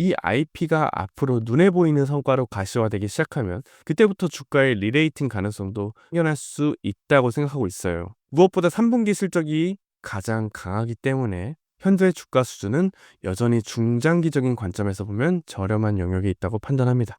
이 IP가 앞으로 눈에 보이는 성과로 가시화되기 시작하면 그때부터 주가의 리레이팅 가능성도 확연할 수 있다고 생각하고 있어요. 무엇보다 3분기 실적이 가장 강하기 때문에 현재 주가 수준은 여전히 중장기적인 관점에서 보면 저렴한 영역에 있다고 판단합니다.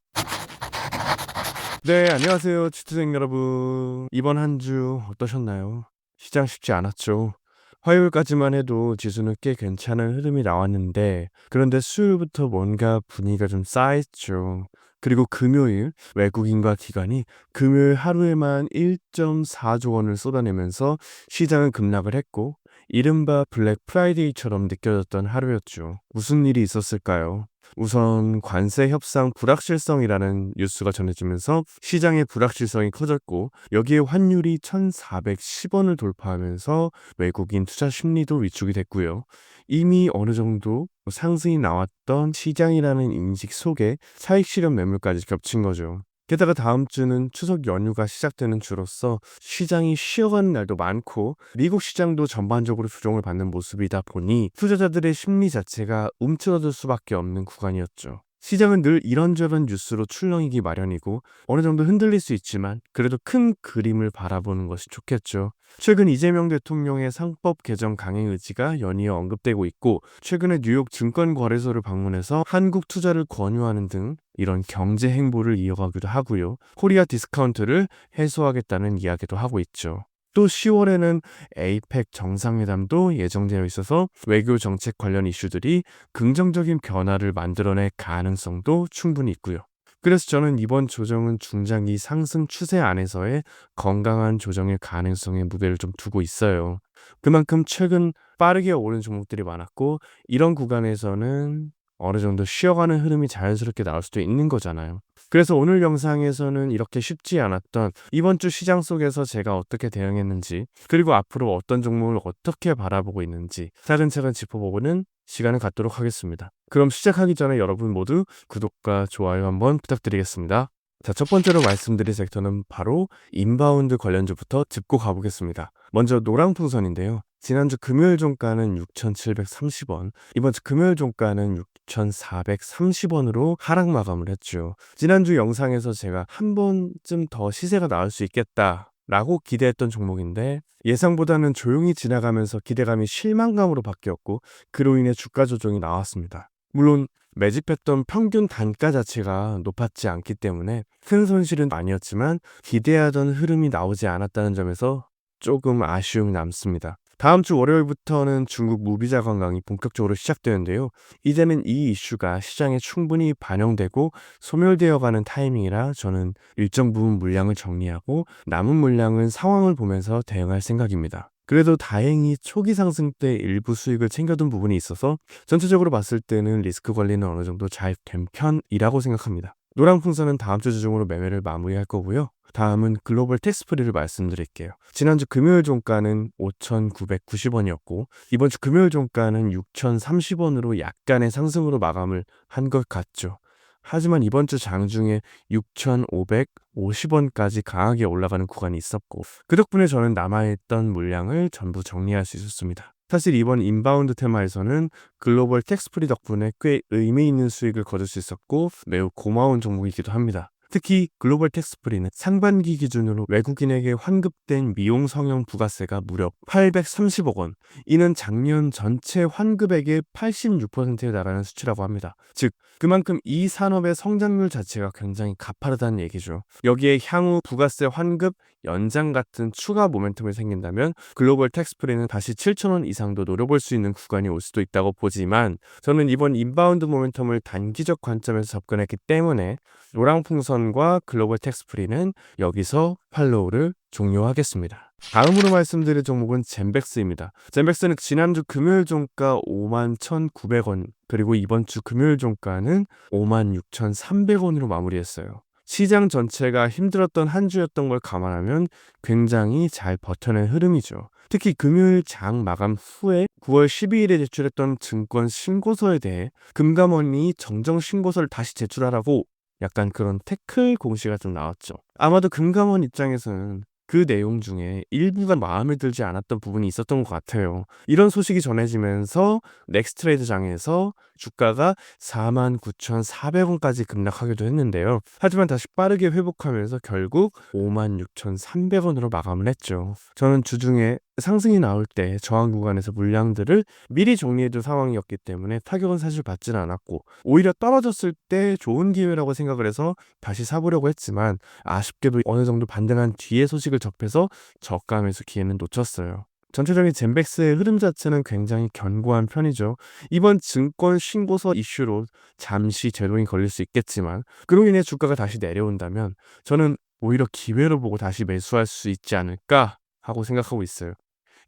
네, 안녕하세요. 치트생 여러분. 이번 한 주 어떠셨나요? 시장 쉽지 않았죠. 화요일까지만 해도 지수는 꽤 괜찮은 흐름이 나왔는데, 그런데 수요일부터 뭔가 분위기가 좀 쌓였죠. 그리고 금요일 외국인과 기관이 금요일 하루에만 1.4조 원을 쏟아내면서 시장은 급락을 했고, 이른바 블랙 프라이데이처럼 느껴졌던 하루였죠. 무슨 일이 있었을까요? 우선 관세 협상 불확실성이라는 뉴스가 전해지면서 시장의 불확실성이 커졌고 여기에 환율이 1,410원을 돌파하면서 외국인 투자 심리도 위축이 됐고요. 이미 어느 정도 상승이 나왔던 시장이라는 인식 속에 차익 실현 매물까지 겹친 거죠. 게다가 다음 주는 추석 연휴가 시작되는 주로서 시장이 쉬어가는 날도 많고 미국 시장도 전반적으로 조정을 받는 모습이다 보니 투자자들의 심리 자체가 움츠러들 수밖에 없는 구간이었죠. 시장은 늘 이런저런 뉴스로 출렁이기 마련이고 어느 정도 흔들릴 수 있지만 그래도 큰 그림을 바라보는 것이 좋겠죠. 최근 이재명 대통령의 상법 개정 강행 의지가 연이어 언급되고 있고 최근에 뉴욕 증권거래소를 방문해서 한국 투자를 권유하는 등 이런 경제 행보를 이어가기도 하고요. 코리아 디스카운트를 해소하겠다는 이야기도 하고 있죠. 또 10월에는 에이펙 정상회담도 예정되어 있어서 외교 정책 관련 이슈들이 긍정적인 변화를 만들어낼 가능성도 충분히 있고요. 그래서 저는 이번 조정은 중장기 상승 추세 안에서의 건강한 조정의 가능성에 무게를 좀 두고 있어요. 그만큼 최근 빠르게 오른 종목들이 많았고 이런 구간에서는 어느 정도 쉬어가는 흐름이 자연스럽게 나올 수도 있는 거잖아요. 그래서 오늘 영상에서는 이렇게 쉽지 않았던 이번 주 시장 속에서 제가 어떻게 대응했는지 그리고 앞으로 어떤 종목을 어떻게 바라보고 있는지 차근차근 짚어보는 시간을 갖도록 하겠습니다. 그럼 시작하기 전에 여러분 모두 구독과 좋아요 한번 부탁드리겠습니다. 자, 첫 번째로 말씀드릴 섹터는 바로 인바운드 관련주부터 짚고 가보겠습니다. 먼저 노랑풍선인데요. 지난주 금요일 종가는 6,730원, 이번 주 금요일 종가는 6,430원으로 하락 마감을 했죠. 지난주 영상에서 제가 한 번쯤 더 시세가 나올 수 있겠다. 라고 기대했던 종목인데 예상보다는 조용히 지나가면서 기대감이 실망감으로 바뀌었고 그로 인해 주가 조정이 나왔습니다. 물론 매집했던 평균 단가 자체가 높았지 않기 때문에 큰 손실은 아니었지만 기대하던 흐름이 나오지 않았다는 점에서 조금 아쉬움이 남습니다. 다음 주 월요일부터는 중국 무비자 관광이 본격적으로 시작되는데요. 이제는 이 이슈가 시장에 충분히 반영되고 소멸되어 가는 타이밍이라 저는 일정 부분 물량을 정리하고 남은 물량은 상황을 보면서 대응할 생각입니다. 그래도 다행히 초기 상승 때 일부 수익을 챙겨둔 부분이 있어서 전체적으로 봤을 때는 리스크 관리는 어느 정도 잘 된 편이라고 생각합니다. 노랑풍선은 다음 주 주중으로 매매를 마무리할 거고요. 다음은 글로벌 텍스프리를 말씀드릴게요. 지난주 금요일 종가는 5,990원이었고 이번 주 금요일 종가는 6,030원으로 약간의 상승으로 마감을 한 것 같죠. 하지만 이번 주 장중에 6,550원까지 강하게 올라가는 구간이 있었고 그 덕분에 저는 남아있던 물량을 전부 정리할 수 있었습니다. 사실 이번 인바운드 테마에서는 글로벌 텍스프리 덕분에 꽤 의미 있는 수익을 거둘 수 있었고 매우 고마운 종목이기도 합니다. 특히 글로벌 텍스프리는 상반기 기준으로 외국인에게 환급된 미용 성형 부가세가 무려 830억 원. 이는 작년 전체 환급액의 86%에 달하는 수치라고 합니다. 즉, 그만큼 이 산업의 성장률 자체가 굉장히 가파르다는 얘기죠. 여기에 향후 부가세 환급 연장 같은 추가 모멘텀이 생긴다면 글로벌 텍스프리는 다시 7천원 이상도 노려볼 수 있는 구간이 올 수도 있다고 보지만 저는 이번 인바운드 모멘텀을 단기적 관점에서 접근했기 때문에 노랑풍선 과 글로벌 텍스 프리는 여기서 팔로우를 종료하겠습니다. 다음으로 말씀드릴 종목은 젠백스입니다. 젠백스는 지난주 금요일 종가 5만 1,900원 그리고 이번 주 금요일 종가는 5만 6,300원으로 마무리했어요. 시장 전체가 힘들었던 한 주였던 걸 감안하면 굉장히 잘 버텨낸 흐름이죠. 특히 금요일 장 마감 후에 9월 12일에 제출했던 증권 신고서에 대해 금감원이 정정 신고서를 다시 제출하라고 약간 그런 태클 공시가 좀 나왔죠. 아마도 금감원 입장에서는 그 내용 중에 일부가 마음에 들지 않았던 부분이 있었던 것 같아요. 이런 소식이 전해지면서 넥스트레이드 장에서 주가가 49,400원까지 급락하기도 했는데요. 하지만 다시 빠르게 회복하면서 결국 56,300원으로 마감을 했죠. 저는 주중에 상승이 나올 때 저항 구간에서 물량들을 미리 정리해둔 상황이었기 때문에 타격은 사실 받지는 않았고 오히려 떨어졌을 때 좋은 기회라고 생각을 해서 다시 사보려고 했지만 아쉽게도 어느 정도 반등한 뒤에 소식을 접해서 저감에서 기회는 놓쳤어요. 전체적인 젠백스의 흐름 자체는 굉장히 견고한 편이죠. 이번 증권 신고서 이슈로 잠시 제동이 걸릴 수 있겠지만 그로 인해 주가가 다시 내려온다면 저는 오히려 기회로 보고 다시 매수할 수 있지 않을까 하고 생각하고 있어요.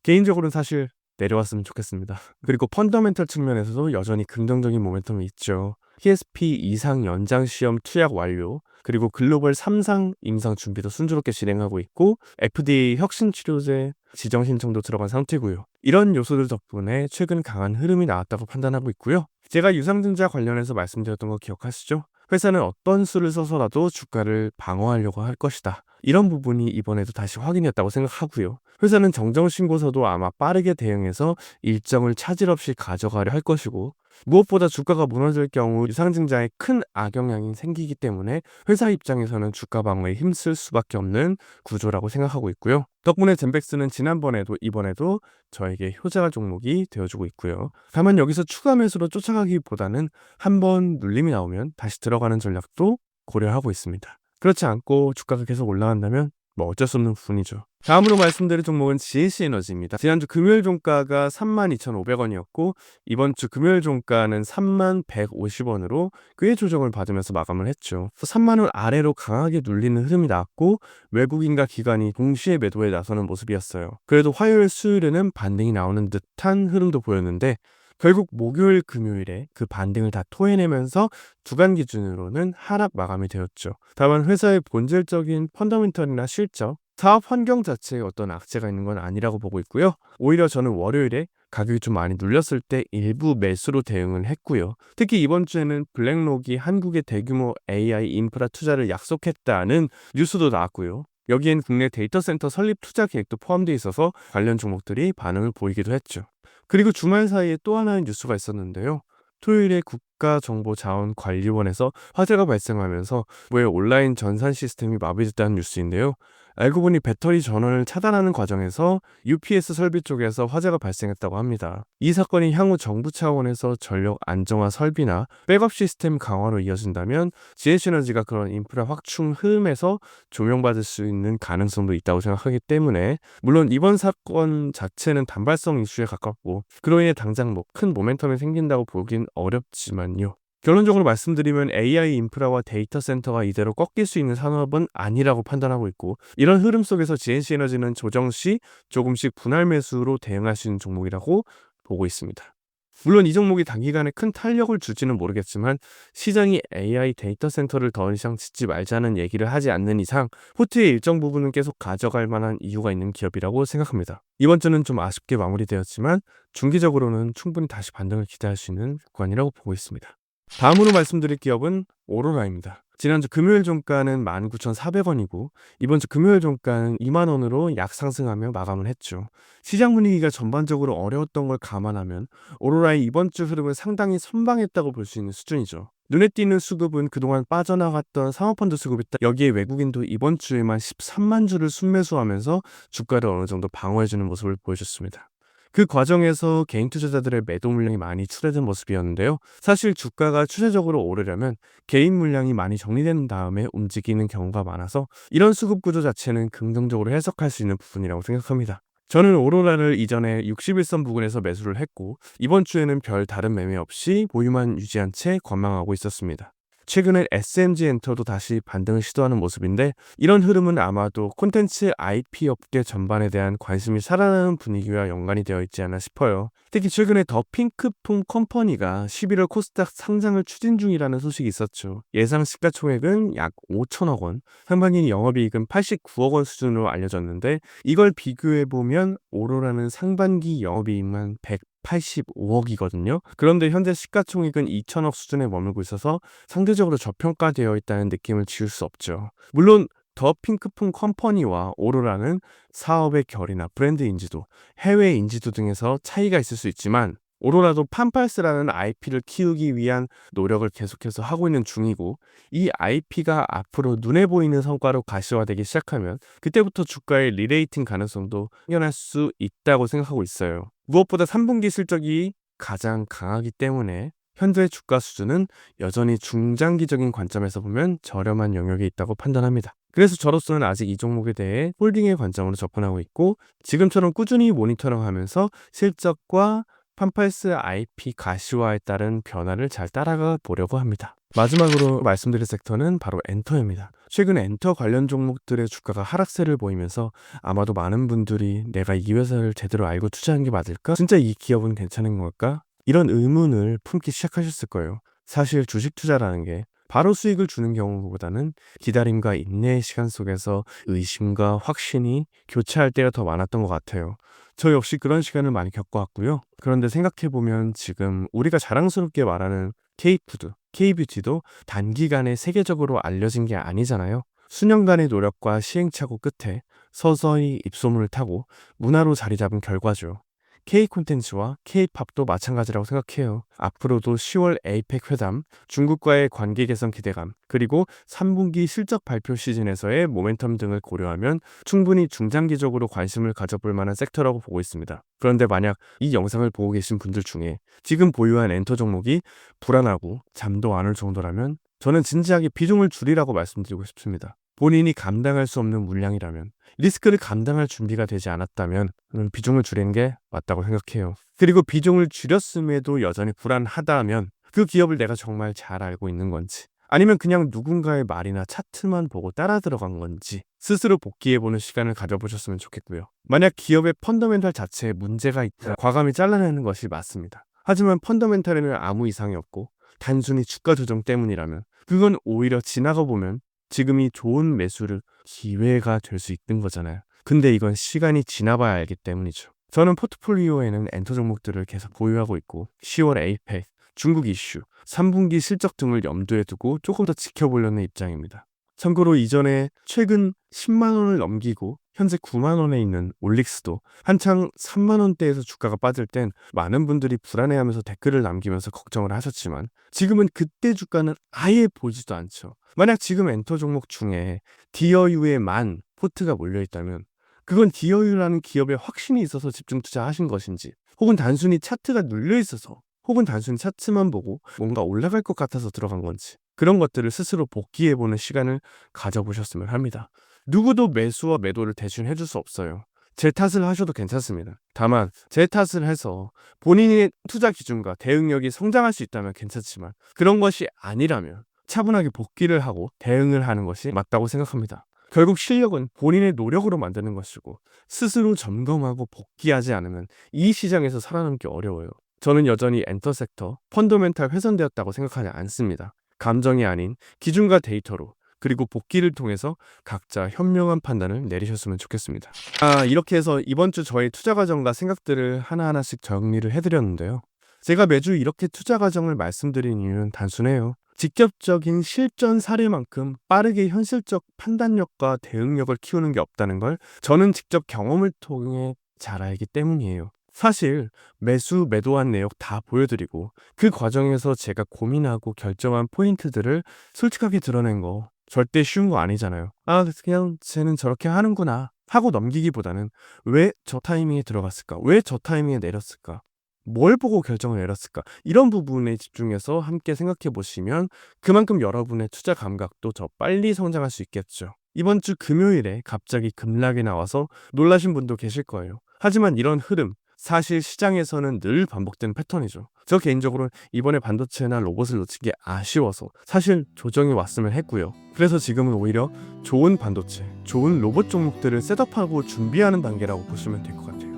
개인적으로는 사실 내려왔으면 좋겠습니다. 그리고 펀더멘털 측면에서도 여전히 긍정적인 모멘텀이 있죠. PSP 이상 연장 시험 투약 완료, 그리고 글로벌 3상 임상 준비도 순조롭게 진행하고 있고 FDA 혁신 치료제 지정 신청도 들어간 상태고요. 이런 요소들 덕분에 최근 강한 흐름이 나왔다고 판단하고 있고요. 제가 유상증자 관련해서 말씀드렸던 거 기억하시죠? 회사는 어떤 수를 써서라도 주가를 방어하려고 할 것이다. 이런 부분이 이번에도 다시 확인했다고 생각하고요. 회사는 정정 신고서도 아마 빠르게 대응해서 일정을 차질 없이 가져가려 할 것이고 무엇보다 주가가 무너질 경우 유상증자에 큰 악영향이 생기기 때문에 회사 입장에서는 주가 방어에 힘쓸 수밖에 없는 구조라고 생각하고 있고요. 덕분에 젠백스는 지난번에도 이번에도 저에게 효자 종목이 되어주고 있고요. 다만 여기서 추가 매수로 쫓아가기보다는 한번 눌림이 나오면 다시 들어가는 전략도 고려하고 있습니다. 그렇지 않고 주가가 계속 올라간다면 뭐 어쩔 수 없는 부분이죠. 다음으로 말씀드릴 종목은 GS 에너지입니다. 지난주 금요일 종가가 32,500원이었고 이번 주 금요일 종가는 31,150원으로 꽤 조정을 받으면서 마감을 했죠. 3만 원 아래로 강하게 눌리는 흐름이 나왔고 외국인과 기관이 동시에 매도에 나서는 모습이었어요. 그래도 화요일 수요일에는 반등이 나오는 듯한 흐름도 보였는데 결국 목요일 금요일에 그 반등을 다 토해내면서 주간 기준으로는 하락 마감이 되었죠. 다만 회사의 본질적인 펀더멘털이나 실적, 사업 환경 자체에 어떤 악재가 있는 건 아니라고 보고 있고요. 오히려 저는 월요일에 가격이 좀 많이 눌렸을 때 일부 매수로 대응을 했고요. 특히 이번 주에는 블랙록이 한국의 대규모 AI 인프라 투자를 약속했다는 뉴스도 나왔고요. 여기엔 국내 데이터 센터 설립 투자 계획도 포함되어 있어서 관련 종목들이 반응을 보이기도 했죠. 그리고 주말 사이에 또 하나의 뉴스가 있었는데요. 토요일에 국가정보자원관리원에서 화재가 발생하면서 왜 온라인 전산 시스템이 마비됐다는 뉴스인데요. 알고 보니 배터리 전원을 차단하는 과정에서 UPS 설비 쪽에서 화재가 발생했다고 합니다. 이 사건이 향후 정부 차원에서 전력 안정화 설비나 백업 시스템 강화로 이어진다면 GS에너지가 그런 인프라 확충 흐름에서 조명받을 수 있는 가능성도 있다고 생각하기 때문에 물론 이번 사건 자체는 단발성 이슈에 가깝고 그로 인해 당장 뭐 큰 모멘텀이 생긴다고 보긴 어렵지만요. 결론적으로 말씀드리면 AI 인프라와 데이터 센터가 이대로 꺾일 수 있는 산업은 아니라고 판단하고 있고 이런 흐름 속에서 GNC 에너지는 조정 시 조금씩 분할 매수로 대응할 수 있는 종목이라고 보고 있습니다. 물론 이 종목이 단기간에 큰 탄력을 줄지는 모르겠지만 시장이 AI 데이터 센터를 더 이상 짓지 말자는 얘기를 하지 않는 이상 포트의 일정 부분은 계속 가져갈 만한 이유가 있는 기업이라고 생각합니다. 이번 주는 좀 아쉽게 마무리되었지만 중기적으로는 충분히 다시 반등을 기대할 수 있는 구간이라고 보고 있습니다. 다음으로 말씀드릴 기업은 오로라입니다. 지난주 금요일 종가는 19,400원이고 이번 주 금요일 종가는 2만 원으로 약 상승하며 마감을 했죠. 시장 분위기가 전반적으로 어려웠던 걸 감안하면 오로라의 이번 주 흐름을 상당히 선방했다고 볼 수 있는 수준이죠. 눈에 띄는 수급은 그동안 빠져나갔던 사모펀드 수급이 있다. 여기에 외국인도 이번 주에만 13만 주를 순매수하면서 주가를 어느 정도 방어해주는 모습을 보여줬습니다. 그 과정에서 개인 투자자들의 매도 물량이 많이 출해든 모습이었는데요. 사실 주가가 추세적으로 오르려면 개인 물량이 많이 정리된 다음에 움직이는 경우가 많아서 이런 수급 구조 자체는 긍정적으로 해석할 수 있는 부분이라고 생각합니다. 저는 오로라를 이전에 61선 부근에서 매수를 했고 이번 주에는 별 다른 매매 없이 보유만 유지한 채 관망하고 있었습니다. 최근에 SMG 엔터도 다시 반등을 시도하는 모습인데 이런 흐름은 아마도 콘텐츠 IP 업계 전반에 대한 관심이 살아나는 분위기와 연관이 되어 있지 않나 싶어요. 특히 최근에 더 핑크풍 컴퍼니가 11월 코스닥 상장을 추진 중이라는 소식이 있었죠. 예상 시가총액은 약 5천억 원, 상반기 영업이익은 89억 원 수준으로 알려졌는데 이걸 비교해보면 오로라는 상반기 영업이익만 100 85억이거든요. 그런데 현재 시가총액은 2천억 수준에 머물고 있어서 상대적으로 저평가되어 있다는 느낌을 지울 수 없죠. 물론 더 핑크풍 컴퍼니와 오로라는 사업의 결이나 브랜드 인지도, 해외 인지도 등에서 차이가 있을 수 있지만 오로라도 팜팔스라는 IP를 키우기 위한 노력을 계속해서 하고 있는 중이고 이 IP가 앞으로 눈에 보이는 성과로 가시화되기 시작하면 그때부터 주가의 리레이팅 가능성도 확연할 수 있다고 생각하고 있어요. 무엇보다 3분기 실적이 가장 강하기 때문에 현재 주가 수준은 여전히 중장기적인 관점에서 보면 저렴한 영역에 있다고 판단합니다. 그래서 저로서는 아직 이 종목에 대해 홀딩의 관점으로 접근하고 있고 지금처럼 꾸준히 모니터링하면서 실적과 팜팔스 IP 가시화에 따른 변화를 잘 따라가 보려고 합니다. 마지막으로 말씀드릴 섹터는 바로 엔터입니다. 최근 엔터 관련 종목들의 주가가 하락세를 보이면서 아마도 많은 분들이 내가 이 회사를 제대로 알고 투자한 게 맞을까? 진짜 이 기업은 괜찮은 걸까? 이런 의문을 품기 시작하셨을 거예요. 사실 주식 투자라는 게 바로 수익을 주는 경우보다는 기다림과 인내의 시간 속에서 의심과 확신이 교차할 때가 더 많았던 것 같아요. 저 역시 그런 시간을 많이 겪어왔고요. 그런데 생각해보면 지금 우리가 자랑스럽게 말하는 K푸드, K뷰티도 단기간에 세계적으로 알려진 게 아니잖아요. 수년간의 노력과 시행착오 끝에 서서히 입소문을 타고 문화로 자리 잡은 결과죠. K 콘텐츠와 K-팝도 마찬가지라고 생각해요. 앞으로도 10월 에이펙 회담, 중국과의 관계 개선 기대감, 그리고 3분기 실적 발표 시즌에서의 모멘텀 등을 고려하면 충분히 중장기적으로 관심을 가져볼 만한 섹터라고 보고 있습니다. 그런데 만약 이 영상을 보고 계신 분들 중에 지금 보유한 엔터 종목이 불안하고 잠도 안 올 정도라면 저는 진지하게 비중을 줄이라고 말씀드리고 싶습니다. 본인이 감당할 수 없는 물량이라면 리스크를 감당할 준비가 되지 않았다면 비중을 줄이는 게 맞다고 생각해요. 그리고 비중을 줄였음에도 여전히 불안하다면 그 기업을 내가 정말 잘 알고 있는 건지 아니면 그냥 누군가의 말이나 차트만 보고 따라 들어간 건지 스스로 복귀해보는 시간을 가져보셨으면 좋겠고요. 만약 기업의 펀더멘탈 자체에 문제가 있다 과감히 잘라내는 것이 맞습니다. 하지만 펀더멘탈에는 아무 이상이 없고 단순히 주가 조정 때문이라면 그건 오히려 지나가 보면 지금이 좋은 매수를 기회가 될 수 있는 거잖아요. 근데 이건 시간이 지나봐야 알기 때문이죠. 저는 포트폴리오에는 엔터 종목들을 계속 보유하고 있고 10월 에이펙, 중국 이슈, 3분기 실적 등을 염두에 두고 조금 더 지켜보려는 입장입니다. 참고로 이전에 최근 10만 원을 넘기고 현재 9만 원에 있는 올릭스도 한창 3만 원대에서 주가가 빠질 땐 많은 분들이 불안해하면서 댓글을 남기면서 걱정을 하셨지만 지금은 그때 주가는 아예 보지도 않죠. 만약 지금 엔터 종목 중에 디어유에만 포트가 몰려 있다면 그건 디어유라는 기업에 확신이 있어서 집중 투자하신 것인지 혹은 단순히 차트가 눌려 있어서 혹은 단순히 차트만 보고 뭔가 올라갈 것 같아서 들어간 건지 그런 것들을 스스로 복귀해보는 시간을 가져보셨으면 합니다. 누구도 매수와 매도를 대신 해줄 수 없어요. 제 탓을 하셔도 괜찮습니다. 다만 제 탓을 해서 본인의 투자 기준과 대응력이 성장할 수 있다면 괜찮지만 그런 것이 아니라면 차분하게 복귀를 하고 대응을 하는 것이 맞다고 생각합니다. 결국 실력은 본인의 노력으로 만드는 것이고 스스로 점검하고 복귀하지 않으면 이 시장에서 살아남기 어려워요. 저는 여전히 엔터 섹터 펀더멘탈 훼손되었다고 생각하지 않습니다. 감정이 아닌 기준과 데이터로 그리고 복귀를 통해서 각자 현명한 판단을 내리셨으면 좋겠습니다. 아, 이렇게 해서 이번 주 저의 투자 과정과 생각들을 하나하나씩 정리를 해드렸는데요. 제가 매주 이렇게 투자 과정을 말씀드린 이유는 단순해요. 직접적인 실전 사례만큼 빠르게 현실적 판단력과 대응력을 키우는 게 없다는 걸 저는 직접 경험을 통해 잘 알기 때문이에요. 사실 매수, 매도한 내역 다 보여드리고 그 과정에서 제가 고민하고 결정한 포인트들을 솔직하게 드러낸 거 절대 쉬운 거 아니잖아요. 아, 그냥 쟤는 저렇게 하는구나 하고 넘기기보다는 왜 저 타이밍에 들어갔을까? 왜 저 타이밍에 내렸을까? 뭘 보고 결정을 내렸을까? 이런 부분에 집중해서 함께 생각해 보시면 그만큼 여러분의 투자 감각도 더 빨리 성장할 수 있겠죠. 이번 주 금요일에 갑자기 급락이 나와서 놀라신 분도 계실 거예요. 하지만 이런 흐름, 사실 시장에서는 늘 반복되는 패턴이죠. 저 개인적으로 이번에 반도체나 로봇을 놓친 게 아쉬워서 사실 조정이 왔으면 했고요. 그래서 지금은 오히려 좋은 반도체, 좋은 로봇 종목들을 셋업하고 준비하는 단계라고 보시면 될 것 같아요.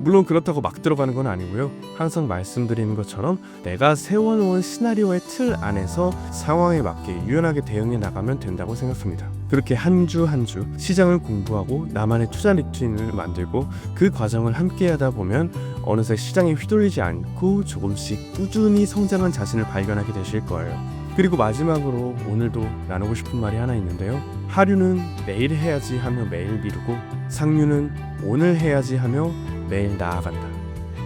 물론 그렇다고 막 들어가는 건 아니고요. 항상 말씀드리는 것처럼 내가 세워놓은 시나리오의 틀 안에서 상황에 맞게 유연하게 대응해 나가면 된다고 생각합니다. 그렇게 한 주 한 주 시장을 공부하고 나만의 투자 루틴을 만들고 그 과정을 함께 하다 보면 어느새 시장에 휘둘리지 않고 조금씩 꾸준히 성장한 자신을 발견하게 되실 거예요. 그리고 마지막으로 오늘도 나누고 싶은 말이 하나 있는데요. 하류는 내일 해야지 하며 매일 미루고 상류는 오늘 해야지 하며 매일 나아간다.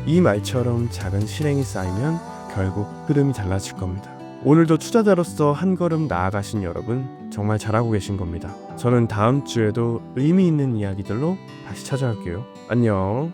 이 말처럼 작은 실행이 쌓이면 결국 흐름이 달라질 겁니다. 오늘도 투자자로서 한 걸음 나아가신 여러분 정말 잘하고 계신 겁니다. 저는 다음 주에도 의미 있는 이야기들로 다시 찾아올게요. 안녕.